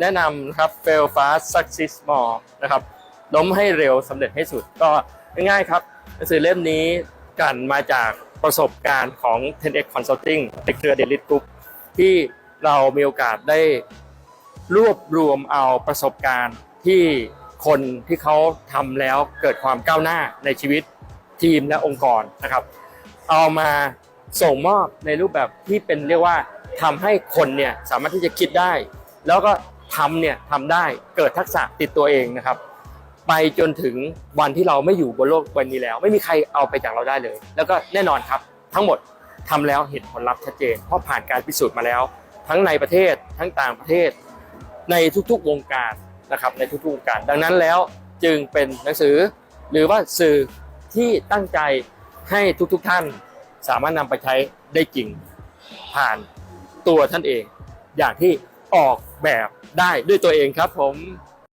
แนะนำนะครับ fail fast succeed more นะครับล้มให้เร็วสำเร็จให้สุดก็ง่ายๆครับหนังสือเล่มนี้กันมาจากประสบการณ์ของ 10x Consulting ในเครือ Daily Group ที่เรามีโอกาสได้รวบรวมเอาประสบการณ์ที่คนที่เขาทำแล้วเกิดความก้าวหน้าในชีวิตทีมและองค์กรนะครับ เอามาส่งมอบในรูปแบบที่เป็นเรียกว่าทำให้คนเนี่ยสามารถที่จะคิดได้ แล้วก็ ทำเนี่ยทำได้เกิดทักษะติดตัวเองนะครับ ไปจนถึงวันที่เราไม่อยู่บนโลกใบนี้แล้ว ไม่มีใครเอาไปจากเราได้เลย แล้วก็แน่นอนครับ ทั้งหมดทำแล้วเห็นผลลัพธ์ชัดเจน เพราะผ่านการพิสูจน์มาแล้ว ทั้งในประเทศทั้งต่างประเทศ ในทุกๆวงการนะครับในทุกๆวงการ ดังนั้นแล้วจึงเป็นหนังสือ หรือว่าสื่อที่ตั้งใจให้ทุกๆท่านสามารถนำไปใช้ได้จริงผ่านตัวท่านเองอย่างที่ ออกแบบได้ด้วยตัวเองครับผม